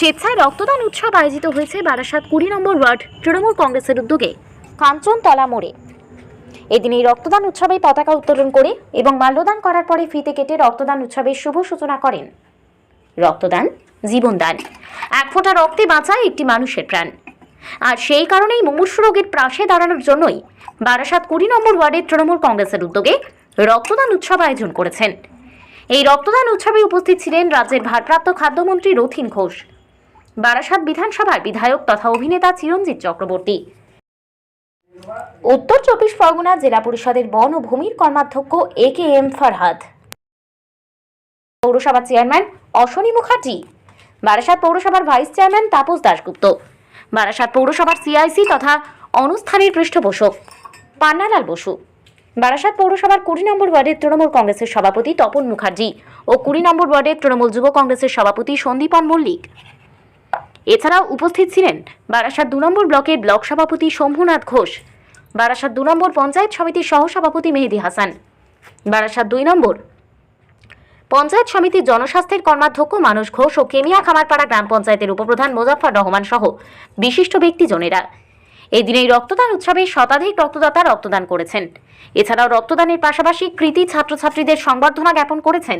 স্বেচ্ছায় রক্তদান উৎসব আয়োজিত হয়েছে বারাসাত কুড়ি নম্বর ওয়ার্ড তৃণমূল কংগ্রেসের উদ্যোগে, কাঞ্চনতলা মোড়ে। এদিন এই রক্তদান উৎসবে পতাকা উত্তোলন করে এবং মাল্যদান করার পরে ফিতে কেটে রক্তদান উৎসবের শুভ সূচনা করেন। রক্তদান জীবনদান এক ফোঁটা রক্তে বাঁচায় একটি মানুষের প্রাণ। আর সেই কারণেই মুমূর্ষু রোগের পাশে দাঁড়ানোর জন্যই বারাসাত কুড়ি নম্বর ওয়ার্ডের তৃণমূল কংগ্রেসের উদ্যোগে রক্তদান উৎসব আয়োজন করেছেন। এই রক্তদান উৎসবে উপস্থিত ছিলেন রাজ্যের ভারপ্রাপ্ত খাদ্যমন্ত্রী রথিন ঘোষ বারাসাত বিধানসভার বিধায়ক তথা অভিনেতা চিরঞ্জিত চক্রবর্তী। উত্তর চব্বিশ পরগনা জেলা পরিষদের বন ও ভূমির কর্মাধ্যক্ষ এ কে এম ফরহাদ। পৌরসভার চেয়ারম্যান অশ্বনী মুখার্জি। বারাসাত পৌরসভার ভাইস চেয়ারম্যান তাপস দাশগুপ্ত। বারাসাত পৌরসভার সিআইসি তথা অনুষ্ঠানের পৃষ্ঠপোষক পান্নালাল বসু। বারাসাত পৌরসভার কুড়ি নম্বর ওয়ার্ডের তৃণমূল কংগ্রেসের সভাপতি তপন মুখার্জি ও কুড়ি নম্বর ওয়ার্ডের তৃণমূল যুব কংগ্রেসের সভাপতি সন্দীপন মল্লিক। এছাড়াও উপস্থিত ছিলেন বারাসাত দু নম্বর ব্লকের ব্লক সভাপতি শম্ভুনাথ ঘোষ, বারাসাত দু নম্বর পঞ্চায়েত সমিতির সহসভাপতি মেহেদি হাসান, বারাসাত দুই নম্বর পঞ্চায়েত সমিতির জনস্বাস্থ্যের কর্মাধ্যক্ষ মানুষ ঘোষ ও কেমিয়া খামারপাড়া গ্রাম পঞ্চায়েতের উপপ্রধান মোজাফফর রহমান সহ বিশিষ্ট ব্যক্তিজনেরা। এই দিনে এই রক্তদান উৎসবে শতাধিক রক্তদাতা রক্তদান করেছেন। এছাড়াও রক্তদানের পাশাপাশি কৃতি ছাত্রছাত্রীদের সংবর্ধনা জ্ঞাপন করেছেন।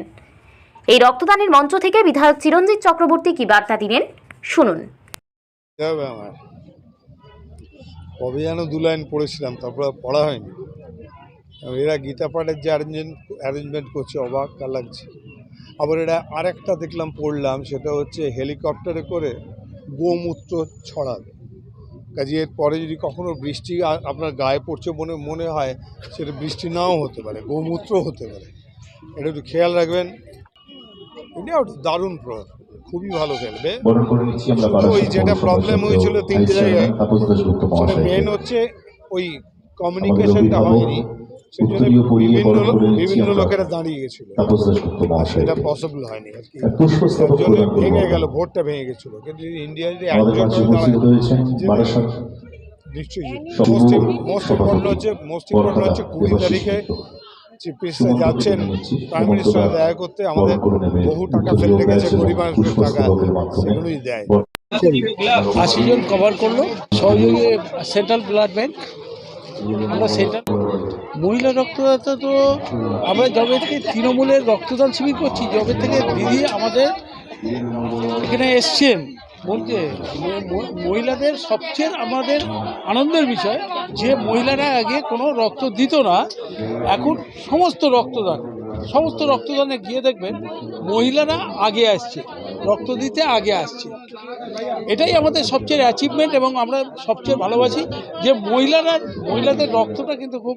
এই রক্তদানের মঞ্চ থেকে বিধায়ক চিরঞ্জিত চক্রবর্তী কি বার্তা দিলেন? শুনুন। আমার। কবে যেন দু লাইন পড়েছিলাম, তারপর পড়া হয়নি। এরা গীতা পাঠের যে অ্যারেঞ্জমেন্ট অ্যারেঞ্জমেন্ট করছে, অবাক লাগছে। আবার এরা আরেকটা দেখলাম পড়লাম, সেটা হচ্ছে হেলিকপ্টারে করে গোমূত্র ছড়াবে। কাজে এর পরে যদি কখনো বৃষ্টি আপনার গায়ে পড়ছে মনে মনে হয় সেটা বৃষ্টি নাও হতে পারে, গোমূত্র হতে পারে। এটা একটু খেয়াল রাখবেন। এটা দারুণ প্রয়োগ খুবই ভালো খেলবে। ওই যেটা প্রবলেম হয়েছিল তিনটে জায়গায়, মানে মেন হচ্ছে ওই কমিউনিকেশনটা হয়নি সেই জন্য উত্তরীয় পরিয়ে বিভিন্ন লোকেরা দাঁড়িয়ে গেছিল। সেটা পসিবল হয়নি আর কি। জন্য ভেঙে। গেল ভোটটা ভেঙে গেছিল। কিন্তু ইন্ডিয়া যদি বারাসাত নিশ্চয়ই মোস্ট ইম্পর্টেন্ট হচ্ছে মোস্ট ইম্পর্টেন্ট হচ্ছে কুড়ি তারিখে। চিফ মিনিস্টার যাচ্ছেন। প্রাইম মিনিস্টার দেখা করতে আমাদের বহু টাকা ফেলে রেখেছে গরিব মানুষের টাকা সেগুলোই দেয় আশি জন কভার করল সহযোগী সেন্ট্রাল ব্লাড ব্যাংক আমরা সেন্ট্রাল মহিলা রক্তদাতা তো আমরা যবে থেকে তৃণমূলের রক্তদান শিবির করছি যবে থেকে দিদি আমাদের এখানে এসছেন বলতে মহিলাদের সবচেয়ে আমাদের আনন্দের বিষয়, যে মহিলারা আগে কোনো রক্ত দিত না, এখন সমস্ত রক্তদান, সমস্ত রক্তদানে গিয়ে দেখবেন মহিলারা আগে আসছে, রক্ত দিতে আগে আসছে। এটাই আমাদের সবচেয়ে অ্যাচিভমেন্ট এবং আমরা সবচেয়ে ভালোবাসি যে মহিলারা, মহিলাদের রক্তটা কিন্তু খুব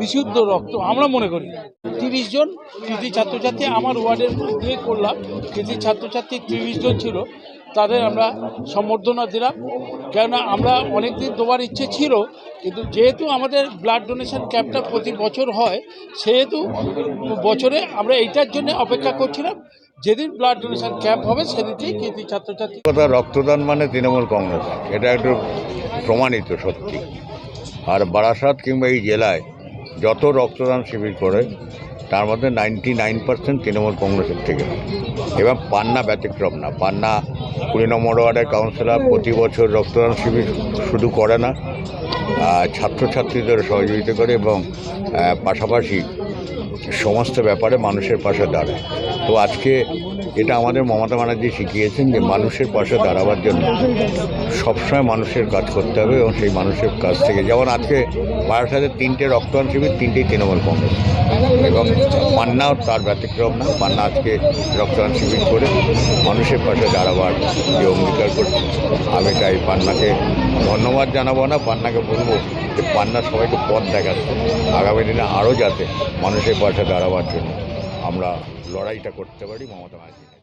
বিশুদ্ধ রক্ত, আমরা মনে করি। তিরিশ জন কৃতি ছাত্রছাত্রী আমার ওয়ার্ডের দিয়ে করলাম, কৃতি ছাত্রছাত্রী তিরিশ জন ছিল। তাদের আমরা সম্বর্ধনা দিলাম। কেননা আমরা অনেক দিন দেওয়ার ইচ্ছে ছিল, কিন্তু যেহেতু আমাদের ব্লাড ডোনেশন ক্যাম্পটা প্রতি বছর হয়, সেহেতু বছরে আমরা এইটার জন্য অপেক্ষা করছিলাম। যেদিন ব্লাড ডোনেশন ক্যাম্প হবে সেদিনকেই কৃতি ছাত্রছাত্রী কথা রক্তদান মানে তৃণমূল কংগ্রেস। এটা একটু প্রমাণিত সত্যি। আর বারাসাত কিংবা এই জেলায় যত রক্তদান শিবির করে, তার মধ্যে নাইনটি নাইন পার্সেন্ট তৃণমূল কংগ্রেসের থেকে। এবং পান্না ব্যতিক্রম না পান্না কুড়ি নম্বর ওয়ার্ডের কাউন্সিলর প্রতি বছর রক্তদান শিবির শুধু করে না ছাত্রছাত্রীদের সহযোগিতা করে এবং পাশাপাশি সমস্ত ব্যাপারে মানুষের পাশে দাঁড়ায়। তো আজকে এটা আমাদের মমতা ব্যানার্জি শিখিয়েছেন যে মানুষের পাশে দাঁড়াবার জন্য সবসময় মানুষের কাজ করতে হবে এবং সেই মানুষের কাছ থেকে। যেমন আজকে বারাসাতের তিনটে রক্তদান শিবির, তিনটেই তৃণমূল কংগ্রেস। এবং পান্নাও তার ব্যতিক্রম না, পান্না আজকে রক্তদান শিবির করে মানুষের পাশে দাঁড়াবার যে অঙ্গীকার করছে। আমি তাই পান্নাকে ধন্যবাদ জানাব না, পান্নাকে বলব যে পান্না সবাইকে পথ দেখাচ্ছে। আগামী দিনে আরও যাতে মানুষের পাশে দাঁড়াবার জন্য আমরা লড়াইটা করতে পারি মমতা ব্যানার্জি